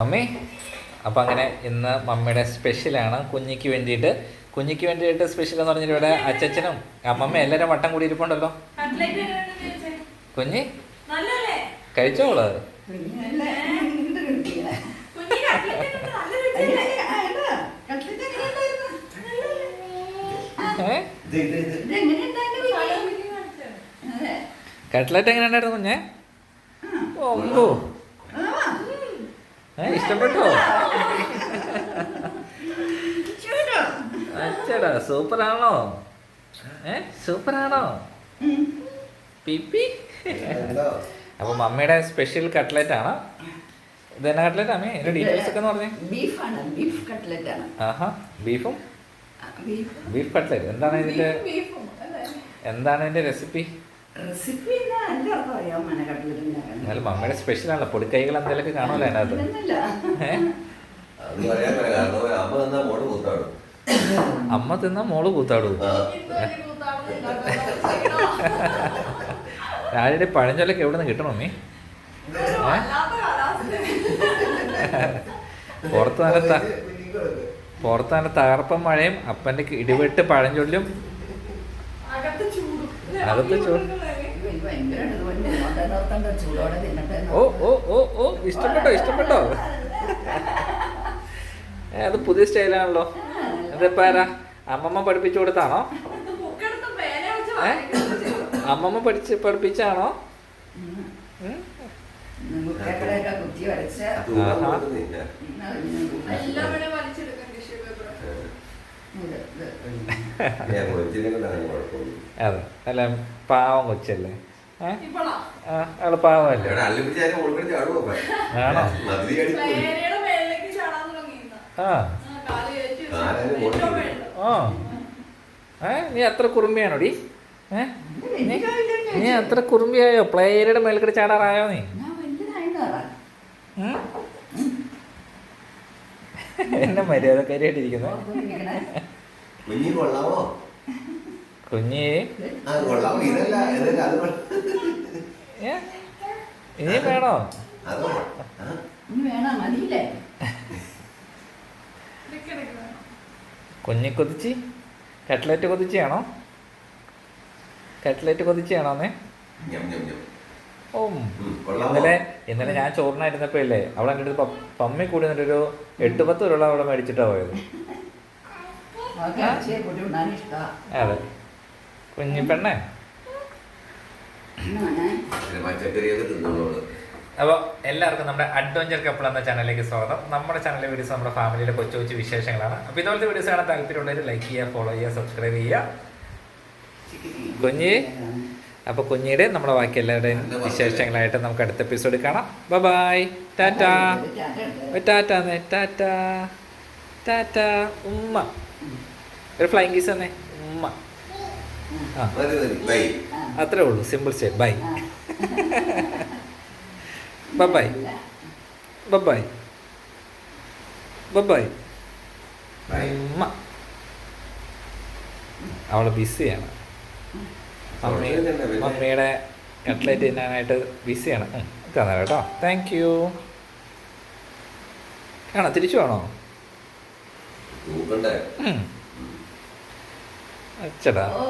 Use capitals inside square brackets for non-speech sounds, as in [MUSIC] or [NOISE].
Mummy അപ്പം അങ്ങനെ ഇന്ന് മമ്മിയുടെ സ്പെഷ്യലാണ് കുഞ്ഞിക്ക് വേണ്ടിയിട്ട് കുഞ്ഞിക്ക് വേണ്ടിയിട്ട് സ്പെഷ്യൽ എന്ന് പറഞ്ഞിട്ട് ഇവിടെ അച്ചച്ചനും അമ്മമ്മ എല്ലാവരും വട്ടം കൂടി ഇരിപ്പുണ്ടല്ലോ കുഞ്ഞി കഴിച്ചോളൂ കഴിച്ചോൾ. കുഞ്ഞല്ലേ ഇങ്ങോട്ട് കിട്ടിയില്ല. കുഞ്ഞി കട്ട്ലറ്റ് എങ്ങനെ ഉണ്ടായിരുന്നു? കുഞ്ഞേ ഓ കാണിച്ചത്. അതെ. കട്ട്ലറ്റ് എങ്ങനെ ഉണ്ടായിരുന്നു കുഞ്ഞെ ആ. ഓമ്പോ ആ. ഏ ഇഷ്ടപ്പെട്ടോ? ചൂടോ? അച്ചടാ സൂപ്പറാണോ? ഏ സൂപ്പറാണോ. പിപ്പി? അപ്പൊ മമ്മിയുടെ സ്പെഷ്യൽ കട്ട്ലറ്റ് ആണ്? ഇതെന്നാ കട്ട്ലറ്റ് അമ്മേ? എന്റെ ഡീറ്റെയിൽസ് ഒക്കെ പറഞ്ഞേ. ബീഫാണ് ബീഫ് കട്ട്ലറ്റ് ആണ്. ആഹാ ബീഫും? ബീഫ്. കട്ട്ലറ്റ് എന്താണ് ഇതിന്റെ എന്താണ് ഇതിന്റെ റെസിപ്പി റെസിപ്പി എന്നാ എല്ലാവർക്കും അറിയാം മന കട്ട്ലറ്റ് ഉണ്ടാക്കാൻ എന്നാലും മമ്മിയുടെ സ്പെഷ്യൽ ആണല്ലോ പൊടിക്കൈകൾ എന്തെങ്കിലുമൊക്കെ കാണുമല്ലോ അതിനകത്ത് ഇതൊന്നുമല്ല. അത് പറയാൻ പറ്റില്ല. കാരണം അമ്മ തന്നാ മോൾ കൂത്താടും. അമ്മ തിന്ന മോൾ കൂത്താടൂ? രാജയുടെ പഴഞ്ചൊല്ലൊക്കെ എവിടെ നിന്ന് കിട്ടണം മീ പുറത്ത് നല്ല ത- പുറത്ത് നല്ല തകർപ്പൻ മഴയും അപ്പന്റെ ഇടിവെട്ട് പഴഞ്ചൊല്ലും എന്ന് ഓ ഓ ഓ ഓ ഇഷ്ടപ്പെട്ടോ ഇഷ്ടപ്പെട്ടോ ഏ, അത് പുതിയ സ്റ്റൈലാണല്ലോ ഇതിപ്പോ ആരാ അമ്മമ്മ പഠിപ്പിച്ചു കൊടുത്താണോ. അമ്മമ്മ പഠിച്ച് പഠിപ്പിച്ചാണോ കുത്തി വരച്ച് [LAUGHS] അതെ. അല്ല പാവം കൊച്ചല്ലേ? അയാൾ പാവല്ലേ? ആണോ? ആ. ഏ നീ അത്ര കുറുമ്പിയാണോടി? ഏ? നീ അത്ര കുറുമ്പിയായോ? പ്ലേയറുടെ മേൽക്കടി ചാടാറായോ നീ? എന്നെ മര്യാദക്കാരിയായിട്ടിരിക്കുന്നത് ഓർത്തിരിക്കണേ. കുഞ്ഞി കൊള്ളാവോ? കുഞ്ഞി? ആ കൊള്ളാവോ? ഇതല്ല അത് വേണോ. അത് ഇനി വേണം? മതിയില്ലേ. കുഞ്ഞി കൊതിച്ച്? കട്ട്ലറ്റ് കൊതിച്ചാണോ കട്ട്ലറ്റ് കൊതിച്ചാണോ അന്നേ. ഓ? ഇന്നലെ ഇന്നലെ ഞാൻ ചോറിനായിരുന്നപ്പോ ഇല്ലേ അവളെ എന്റെ അടുത്ത് പമ്മി കൂടി എന്നിട്ടൊരു എട്ട് പത്ത് ഉരുള അവിടെ മേടിച്ചിട്ടാ പോയത്. അതെ. കുഞ്ഞി പെണ്ണേ. ഇന്നാണ് പിന്നെ പച്ചക്കറിയൊക്കെ തിന്നോളൂ. അപ്പോൾ എല്ലാവർക്കും നമ്മുടെ അഡ്വഞ്ചർ കപ്പിൾ എന്ന ചാനലിലേക്ക് സ്വാഗതം. നമ്മുടെ ചാനലിലെ വീഡിയോസ് നമ്മുടെ ഫാമിലിയിലെ കൊച്ചു കൊച്ചു വിശേഷങ്ങളാണ്. അപ്പോൾ ഇതുപോലത്തെ വീഡിയോസ് കാണാൻ താല്പര്യമുള്ളവർ ലൈക്ക് ചെയ്യുക ഫോളോ ചെയ്യുക സബ്സ്ക്രൈബ് ചെയ്യുക. കുഞ്ഞി അപ്പോൾ കുഞ്ഞിയുടെ നമ്മുടെ ബാക്കി എല്ലാവരുടെയും വിശേഷങ്ങളായിട്ട് നമുക്ക് അടുത്ത എപ്പിസോഡ് കാണാം. ബൈ ടാറ്റാ ടാറ്റാ ടാറ്റ ടാറ്റ ഉമ്മ. ഒരു ഫ്ലൈങ് കീസ് തന്നെ. ഉമ്മ. ആ. അത്രേ ഉള്ളൂ. Simple stay bye bye bye bye bye bye ഉമ്മ. അവൾ ബിസിയാണ് മമ്മി മമ്മിയുടെ കട്ട്ലറ്റ് തിന്നാനായിട്ട് ബിസിയാണ് തന്നാലോ കേട്ടോ. താങ്ക് യു ആണോ തിരിച്ചു വേണോ. അച്ചടാ. ഓ